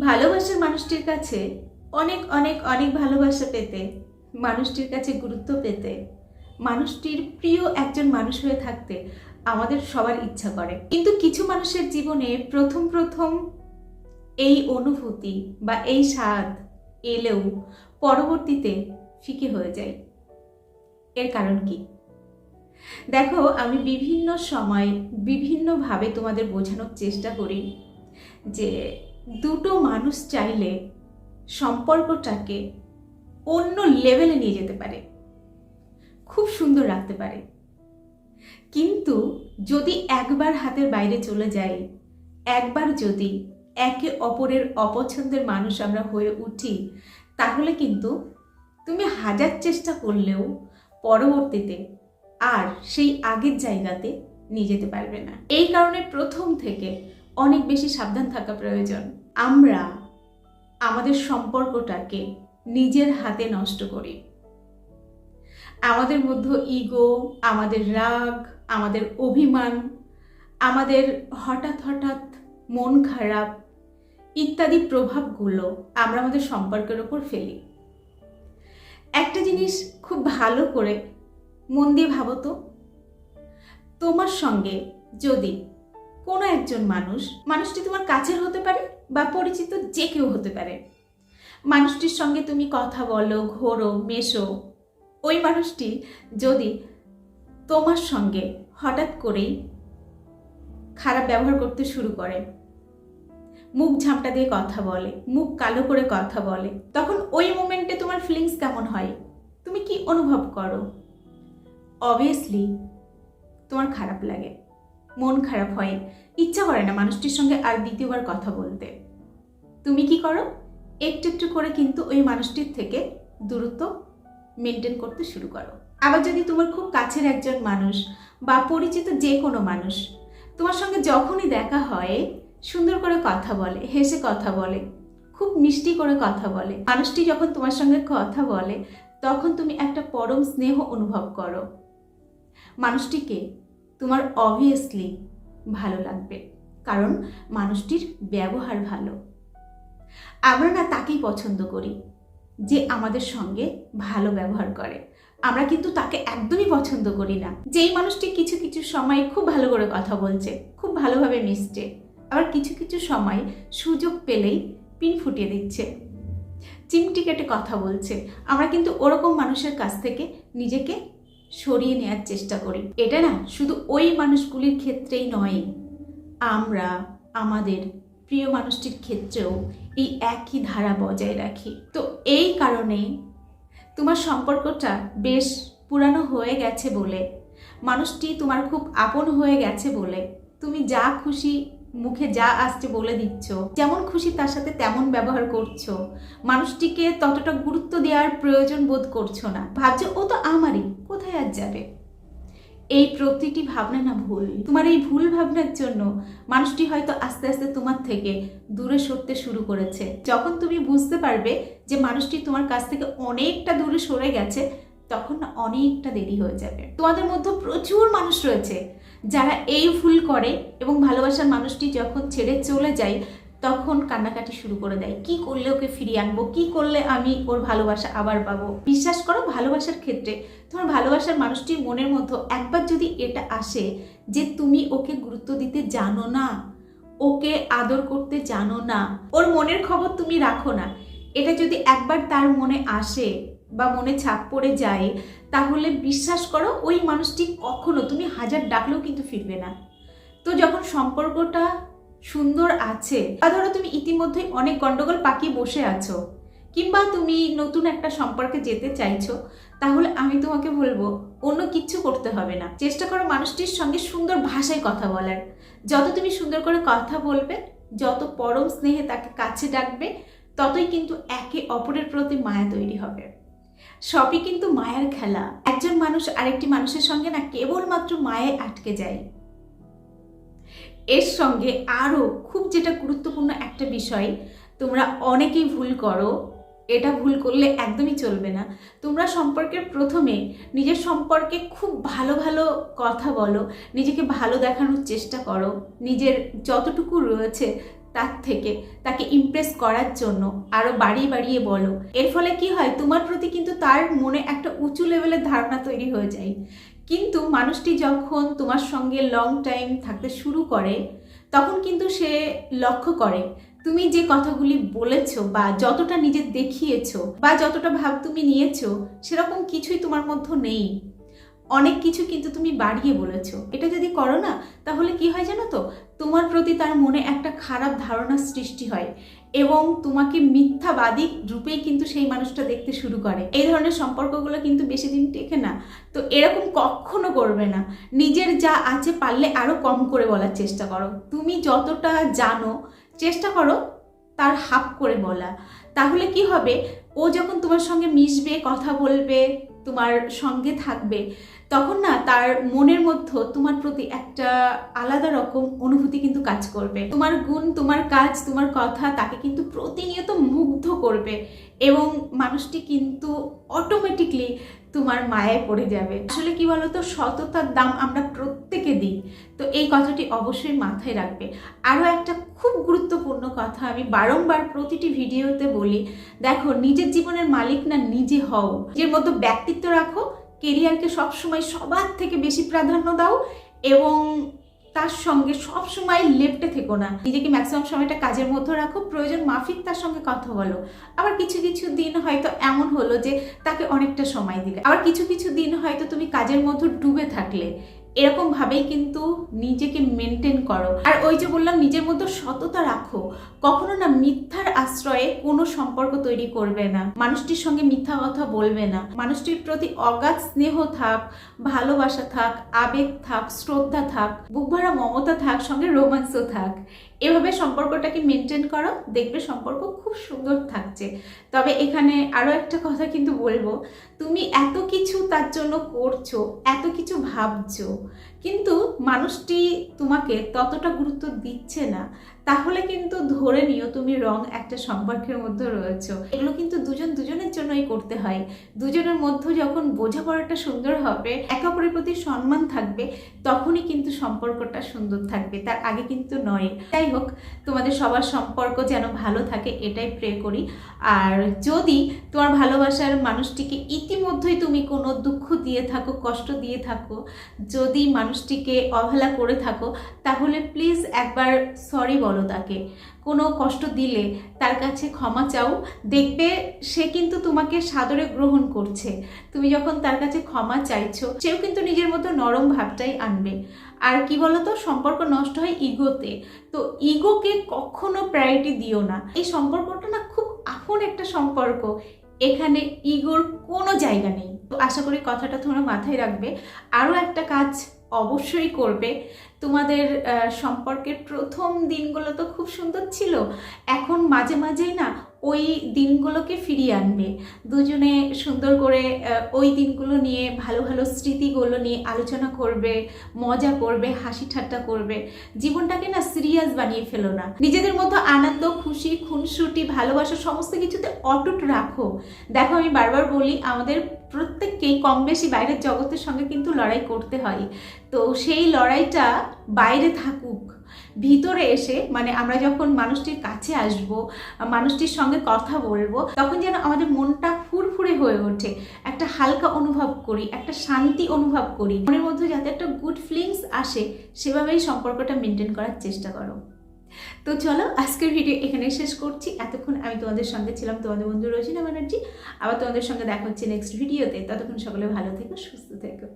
ভালোবাসার মানুষটির কাছে অনেক অনেক অনেক ভালোবাসা পেতে, মানুষটির কাছে গুরুত্ব পেতে, মানুষটির প্রিয় একজন মানুষ হয়ে থাকতে আমাদের সবার ইচ্ছা করে। কিন্তু কিছু মানুষের জীবনে প্রথম প্রথম এই অনুভূতি বা এই স্বাদ এলেও পরবর্তীতে ফিকে হয়ে যায়। এর কারণ কি? দেখো, আমি বিভিন্ন সময় বিভিন্নভাবে তোমাদের বোঝানোর চেষ্টা করি যে দুটো মানুষ চাইলে সম্পর্কটাকে অন্য লেভেলে নিয়ে যেতে পারে। খুব সুন্দর রাখতে পারে। কিন্তু যদি একবার হাতের বাইরে চলে যায় একবার যদি একে অপরের অপছন্দের মানুষ আমরা হয়ে উঠি, তাহলে কিন্তু তুমি হাজার চেষ্টা করলেও পরবর্তীতে আর সেই আগের জায়গাতে নিয়ে যেতে পারবে না। এই কারণে প্রথম থেকে অনেক বেশি সাবধান থাকা প্রয়োজন। আমরা আমাদের সম্পর্কটাকে নিজের হাতে নষ্ট করি। আমাদের মধ্যে ইগো আমাদের রাগ, আমাদের অভিমান, আমাদের হঠাৎ হঠাৎ মন খারাপ ইত্যাদি প্রভাবগুলো আমরা আমাদের সম্পর্কের ওপর ফেলি। একটা জিনিস খুব ভালো করে মন দিয়ে ভাবো তো। তোমার সঙ্গে যদি কোনো একজন মানুষ, মানুষটি তোমার কাছের হতে পারে বা পরিচিত যে কেউ হতে পারে। মানুষটির সঙ্গে তুমি কথা বলো, ঘোরো, মেশো। ওই মানুষটি যদি তোমার সঙ্গে হঠাৎ করেই খারাপ ব্যবহার করতে শুরু করে, মুখ ঝামটা দিয়ে কথা বলে, মুখ কালো করে কথা বলে, তখন ওই মোমেন্টে তোমার ফিলিংস কেমন হয়? তুমি কি অনুভব করো? অবভিয়াসলি তোমার খারাপ লাগে। মন খারাপ হয়, ইচ্ছা করে না মানুষটির সঙ্গে আর দ্বিতীয়বার কথা বলতে। তুমি কি করো? একটু একটু করে কিন্তু ওই মানুষটির থেকে দূরত্ব মেনটেন করতে শুরু করো। আবার যদি তোমার খুব কাছের একজন মানুষ বা পরিচিত যে কোনো মানুষ তোমার সঙ্গে যখনই দেখা হয়, সুন্দর করে কথা বলে, হেসে কথা বলে, খুব মিষ্টি করে কথা বলে, মানুষটি যখন তোমার সঙ্গে কথা বলে, তখন তুমি একটা পরম স্নেহ অনুভব করো। মানুষটিকে তোমার অবভিয়াসলি ভালো লাগবে, কারণ মানুষটির ব্যবহার ভালো। আমরা না তাকেই পছন্দ করি, যে আমাদের সঙ্গে ভালো ব্যবহার করে। আমরা কিন্তু তাকে একদমই পছন্দ করি না। যেই মানুষটি কিছু কিছু সময় খুব ভালো করে কথা বলছে, খুব ভালোভাবে মিশছে, আবার কিছু কিছু সময় সুযোগ পেলেই পিন ফুটিয়ে দিচ্ছে, চিমটি কেটে কথা বলছে। আমরা কিন্তু ওরকম মানুষের কাছ থেকে নিজেকে সরিয়ে নেওয়ার চেষ্টা করি। এটা না শুধু ওই মানুষগুলির ক্ষেত্রেই নয়, আমরা আমাদের প্রিয় মানুষটির ক্ষেত্রেও এই একই ধারা বজায় রাখি। তো এই কারণে তোমার সম্পর্কটা বেশ পুরানো হয়ে গেছে বলে, মানুষটি তোমার খুব আপন হয়ে গেছে বলে, তুমি যা খুশি মুখে যা আসছে বলে দিচ্ছ। যেমন খুশি তার সাথে তেমন ব্যবহার করছ। মানুষটিকে ততটা গুরুত্ব দেওয়ার প্রয়োজন বোধ করছ না। ভাবছ, ও তো আমারই, কোথায় আর যাবে? এই প্রতিটি ভাবনা না ভুল। তোমার এই ভুল ভাবনার জন্য মানুষটি হয়তো আস্তে আস্তে তোমার থেকে দূরে সরতে শুরু করেছে। যখন তুমি বুঝতে পারবে যে মানুষটি তোমার কাছ থেকে অনেকটা দূরে সরে গেছে, তখন অনেকটা দেরি হয়ে যাবে। তোমাদের মধ্যে প্রচুর মানুষ রয়েছে। যারা এই ভুল করে এবং ভালোবাসার মানুষটি যখন ছেড়ে চলে যায়, তখন কান্নাকাটি শুরু করে দেয়। কি করলে ওকে ফিরিয়ে আনব? কি করলে আমি ওর ভালোবাসা আবার পাবো? বিশ্বাস করো, ভালোবাসার ক্ষেত্রে তোমার ভালোবাসার মানুষটির মনের মধ্যে একবার যদি এটা আসে যে তুমি ওকে গুরুত্ব দিতে জানো না, ওকে আদর করতে জানো না, ওর মনের খবর তুমি রাখো না, এটা যদি একবার তার মনে আসে বা মনে ছাপ পড়ে যায়, তাহলে বিশ্বাস করো ওই মানুষটি কখনো, তুমি হাজার ডাকলেও কিন্তু ফিরবে না। তো যখন সম্পর্কটা সুন্দর আছে, বা ধরো তুমি ইতিমধ্যেই অনেক গন্ডগোল পাকিয়ে বসে আছো, কিংবা তুমি নতুন একটা সম্পর্কে যেতে চাইছো, তাহলে আমি তোমাকে বলব, অন্য কিচ্ছু করতে হবে না। চেষ্টা করো মানুষটির সঙ্গে সুন্দর ভাষায় কথা বলার। যত তুমি সুন্দর করে কথা বলবে, যত পরম স্নেহে তাকে কাছে ডাকবে, ততই কিন্তু একে অপরের প্রতি মায়া তৈরি হবে। সবই কিন্তু মায়ার খেলা। একজন মানুষ আরেকটি মানুষের সঙ্গে না কেবলমাত্র মায়ে আটকে যায়। এর সঙ্গে আরও খুব যেটা গুরুত্বপূর্ণ একটা বিষয়, তোমরা অনেকেই ভুল করো। এটা ভুল করলে একদমই চলবে না। তোমরা সম্পর্কের প্রথমে নিজের সম্পর্কে খুব ভালো ভালো কথা বলো, নিজেকে ভালো দেখানোর চেষ্টা করো, নিজের যতটুকু রয়েছে তার থেকে, তাকে ইমপ্রেস করার জন্য আরও বাড়িয়ে বাড়িয়ে বলো। এর ফলে কি হয়, তোমার প্রতি কিন্তু তার মনে একটা উঁচু লেভেলের ধারণা তৈরি হয়ে যায়। কিন্তু মানুষটি যখন তোমার সঙ্গে লং টাইম থাকতে শুরু করে, তখন কিন্তু সে লক্ষ্য করে, তুমি যে কথাগুলি বলেছ বা যতটা নিজে দেখিয়েছো বা যতটা ভাব তুমি নিয়েছো, সেরকম কিছুই তোমার মধ্যে নেই। অনেক কিছু কিন্তু তুমি বাড়িয়ে বলেছ। এটা যদি করো না, তাহলে কি হয় জানো তো? তোমার প্রতি তার মনে একটা খারাপ ধারণা সৃষ্টি হয় এবং তোমাকে মিথ্যাবাদী রূপেই কিন্তু সেই মানুষটা দেখতে শুরু করে। এই ধরনের সম্পর্কগুলো কিন্তু বেশি দিন টেকে না। তো এরকম কখনো করবে না। নিজের যা আছে পারলে আরও কম করে বলার চেষ্টা করো। তুমি যতটা জানো, চেষ্টা করো তার হাফ করে বলা। তাহলে কি হবে? ও যখন তোমার সঙ্গে মিশবে, কথা বলবে তোমার সঙ্গে থাকবে, তখন না তার মনের মধ্যে তোমার প্রতি একটা আলাদা রকম অনুভূতি কিন্তু কাজ করবে। তোমার গুণ, তোমার কাজ, তোমার কথা তাকে কিন্তু প্রতিনিয়ত মুগ্ধ করবে এবং মানুষটি কিন্তু অটোমেটিকলি তোমার মায়ায় পড়ে যাবে। আসলে কি বলতো, সততার দাম আমরা প্রত্যেকে দিই। তো এই কথাটি অবশ্যই মাথায় রাখবে। আরও একটা খুব গুরুত্বপূর্ণ কথা। আমি বারংবার প্রতিটি ভিডিওতে বলি, দেখো, নিজের জীবনের মালিক না নিজে হও। নিজের মতো ব্যক্তিত্ব রাখো কেরিয়ারকে সবসময় সবার থেকে বেশি প্রাধান্য দাও এবং তার সঙ্গে সব সময় লেফটে থেকো না। নিজেকে ম্যাক্সিমাম সময়টা কাজের মধ্যে রাখো, প্রয়োজন মাফিক তার সঙ্গে কথা বলো। আবার কিছু কিছু দিন হয়তো এমন হলো যে তাকে অনেকটা সময় দিলে। আবার কিছু কিছু দিন হয়তো তুমি কাজের মধ্যে ডুবে থাকলে। এরকম ভাবেই কিন্তু নিজেকে মেনটেন করো। আর ওই যে বললাম, নিজের মধ্যে সততা রাখো। কখনো না মিথ্যার আশ্রয়ে কোনো সম্পর্ক তৈরি করবে না। মানুষটির সঙ্গে মিথ্যা কথা বলবে না। মানুষটির প্রতি অগাধ স্নেহ থাক, ভালোবাসা থাক, আবেগ থাক, শ্রদ্ধা থাক, বুক ভরা মমতা থাক, সঙ্গে রোমান্সও থাক। এভাবে সম্পর্কটাকে মেনটেন করো, দেখবে সম্পর্ক খুব সুন্দর থাকছে। তবে এখানে আরও একটা কথা কিন্তু বলব, তুমি এত কিছু তার জন্য করছ, এত কিছু ভাবছ, কিন্তু মানুষটি তোমাকে ততটা গুরুত্ব দিচ্ছে না। তাহলে কিন্তু ধরে নিও তুমি রং একটা সম্পর্কের মধ্যে রয়েছো। এগুলো কিন্তু দুজন দুজনের জন্যই করতে হয়। দুজনের মধ্যে যখন বোঝাপড়াটা সুন্দর হবে, একে অপরের প্রতি সম্মান থাকবে, তখনই কিন্তু সম্পর্কটা সুন্দর থাকবে। তার আগে কিন্তু নয়। যাই হোক, তোমাদের সবার সম্পর্ক যেন ভালো থাকে, এটাই প্রে করি। আর যদি তোমার ভালোবাসার মানুষটিকে ইতিমধ্যেই তুমি কোনো দুঃখ দিয়ে থাকো, কষ্ট দিয়ে থাকো, যদি মানুষটিকে অবহেলা করে থাকো, তাহলে প্লিজ একবার সরি বলো। তাকে। কোনো কষ্ট দিলে তার কাছে ক্ষমা চাও। দেখবে সে কিন্তু তোমাকে সাদরে গ্রহণ করছে। তুমি যখন তার কাছে ক্ষমা চাইছো, সেও কিন্তু নিজের মতো নরম ভাবটাই আনবে। আর কি বলতো, সম্পর্ক নষ্ট হয় ইগোতে। তো ইগোকে কখনো প্রায়োরিটি দিও না। এই সম্পর্কটা না খুব আপন একটা সম্পর্ক। এখানে ইগোর কোনো জায়গা নেই। তো আশা করি কথাটা তোমরা মাথায় রাখবে। আরও একটা কাজ অবশ্যই করবে। তোমাদের সম্পর্কের প্রথম দিনগুলো তো খুব সুন্দর ছিল। এখন মাঝে মাঝেই না ওই দিনগুলোকে ফিরিয়ে আনবে। দুজনে সুন্দর করে ওই দিনগুলো নিয়ে ভালো ভালো স্মৃতিগুলো নিয়ে আলোচনা করবে, মজা করবে, হাসি ঠাট্টা করবে। জীবনটাকে না সিরিয়াস বানিয়ে ফেলো না। নিজেদের মতো আনন্দ, খুশি, খুনসুটি, ভালোবাসা সমস্ত কিছুতে অটুট রাখো। দেখো, আমি বারবার বলি, আমাদের প্রত্যেককেই কম বেশি বাইরের জগতের সঙ্গে কিন্তু লড়াই করতে হয়। তো সেই লড়াইটা বাইরে থাকুক। ভিতরে এসে মানে আমরা যখন মানুষটির কাছে আসব, মানুষটির সঙ্গে কথা বলব, তখন যেন আমাদের মনটা ফুরফুরে হয়ে ওঠে। একটা হালকা অনুভব করি, একটা শান্তি অনুভব করি। মনের মধ্যে যাতে একটা গুড ফিলিংস আসে, সেভাবেই সম্পর্কটা মেনটেন করার চেষ্টা করো। তো চলো, আজকের ভিডিও এখানে শেষ করছি। এতক্ষণ আমি তোমাদের সঙ্গে ছিলাম তোমাদের বন্ধু রোজিনা ব্যানার্জি। আবার তোমাদের সঙ্গে দেখা হচ্ছে নেক্সট ভিডিওতে ততক্ষণ সকলে ভালো থেকো, সুস্থ থেকো।